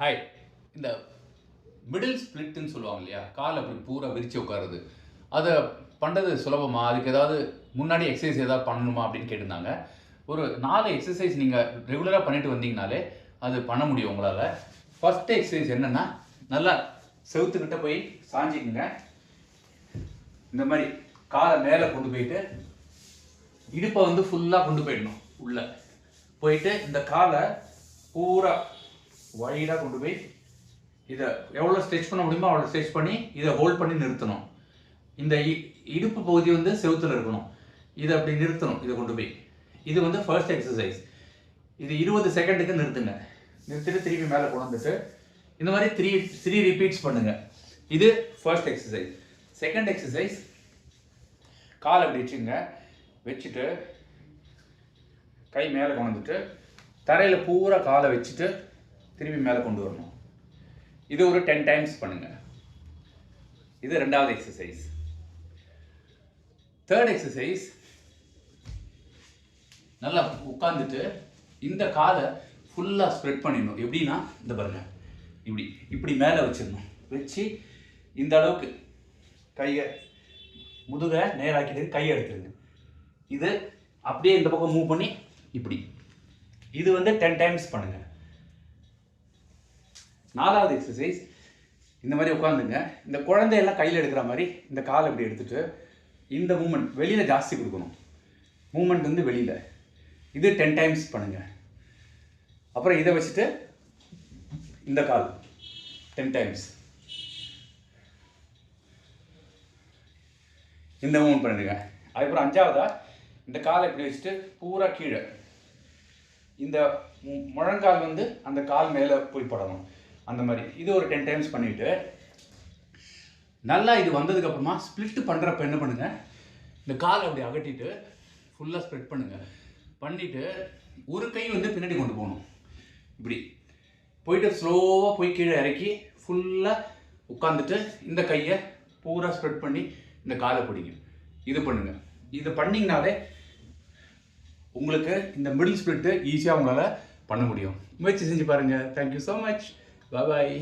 Hi இந்த middle ஸ்பிளிட்னு சொல்லுவாங்க இல்லையா? கால் அப்படி பூரா விரிச்சு உட்காருது அதை பண்ணுறது சுலபமா? அதுக்கு ஏதாவது முன்னாடி எக்ஸசைஸ் ஏதாவது பண்ணணுமா அப்படின்னு கேட்டிருந்தாங்க. ஒரு நாலு எக்ஸசைஸ் நீங்கள் ரெகுலராக பண்ணிட்டு வந்தீங்கனாலே அது பண்ண முடியும் உங்களால். ஃபஸ்ட்டு எக்ஸசைஸ் என்னென்னா நல்லா செவுத்துக்கிட்ட போய் சாஞ்சிக்குங்க. இந்த மாதிரி காலை மேலே கொண்டு போயிட்டு இடுப்பை வந்து ஃபுல்லாக கொண்டு போயிடணும் உள்ளே. போயிட்டு இந்த காலை பூரா வைடாக கொண்டு போய் இதை எவ்வளோ ஸ்ட்ரெச் பண்ண முடியுமோ அவ்வளோ ஸ்ட்ரெச் பண்ணி இதை ஹோல்ட் பண்ணி நிறுத்தணும். இந்த இ- இடுப்பு பகுதி வந்து செவுத்துல இருக்கணும். இதை அப்படி நிறுத்தணும் இதை கொண்டு போய். இது வந்து ஃபர்ஸ்ட் எக்ஸசைஸ் இது இருபது செகண்டுக்கு நிறுத்துங்க. நிறுத்திட்டு திருப்பி மேலே கொண்டு வந்துட்டு இந்த மாதிரி த்ரீ த்ரீ ரிப்பீட்ஸ் பண்ணுங்க. இது ஃபர்ஸ்ட் எக்ஸசைஸ் செகண்ட் எக்ஸசைஸ் கால் அப்படி வச்சுங்க. வச்சுட்டு கை மேலே கொண்டு வந்துட்டு தரையில் பூரா காலை வச்சுட்டு திரும்பி மேலே கொண்டு வரணும். இது ஒரு டென் டைம்ஸ் பண்ணுங்க. இது ரெண்டாவது எக்ஸசைஸ் தேர்ட் எக்ஸசைஸ் நல்லா உட்காந்துட்டு இந்த காலை ஃபுல்லாக ஸ்ப்ரெட் பண்ணிடணும். எப்படின்னா இந்த பாருங்கள் இப்படி இப்படி மேலே வச்சிடணும். வச்சு இந்த அளவுக்கு கையை முதுகை நேராக்கிட்டு கையை எடுத்துருங்க. இது அப்படியே இந்த பக்கம் மூவ் பண்ணி இப்படி. இது வந்து டென் டைம்ஸ் பண்ணுங்கள் நாலாவது எக்ஸசைஸ் இந்த மாதிரி உட்காந்துங்க இந்த குழந்தையெல்லாம் கையில் எடுக்கிற மாதிரி இந்த காலை இப்படி எடுத்துகிட்டு இந்த மூமெண்ட் வெளியில் ஜாஸ்தி கொடுக்கணும். மூமெண்ட் வந்து வெளியில். இது டென் டைம்ஸ் பண்ணுங்கள் அப்புறம் இதை வச்சுட்டு இந்த கால். டென் டைம்ஸ் இந்த மூமெண்ட் பண்ணுங்க. அதுக்கப்புறம் அஞ்சாவதா? இந்த காலை இப்படி வச்சுட்டு பூரா கீழே. இந்த மு- முழங்கால் வந்து அந்த கால் மேலே போய் படணும். அந்த மாதிரி. இது ஒரு டென் டைம்ஸ் பண்ணிவிட்டு நல்லா இது வந்ததுக்கப்புறமா ஸ்ப்ளிட் பண்ணுறப்ப என்ன பண்ணுங்கள் இந்த காலை அப்படி அகட்டிட்டு ஃபுல்லாக ஸ்ப்ரெட் பண்ணுங்கள் பண்ணிவிட்டு ஒரு கை வந்து பின்னாடி கொண்டு போகணும். இப்படி. போயிட்டு ஸ்லோவாக போய் கீழே இறக்கி ஃபுல்லாக உட்காந்துட்டு இந்த கையை பூரா ஸ்ப்ரெட் பண்ணி இந்த காலை பிடிங்க. இது பண்ணுங்கள் இது பண்ணிங்கனாலே உங்களுக்கு இந்த மிடில் ஸ்ப்ளிட்டு ஈஸியாக உங்களால் பண்ண முடியும். முயற்சி செஞ்சு பாருங்கள் தேங்க்யூ ஸோ மச் பாய்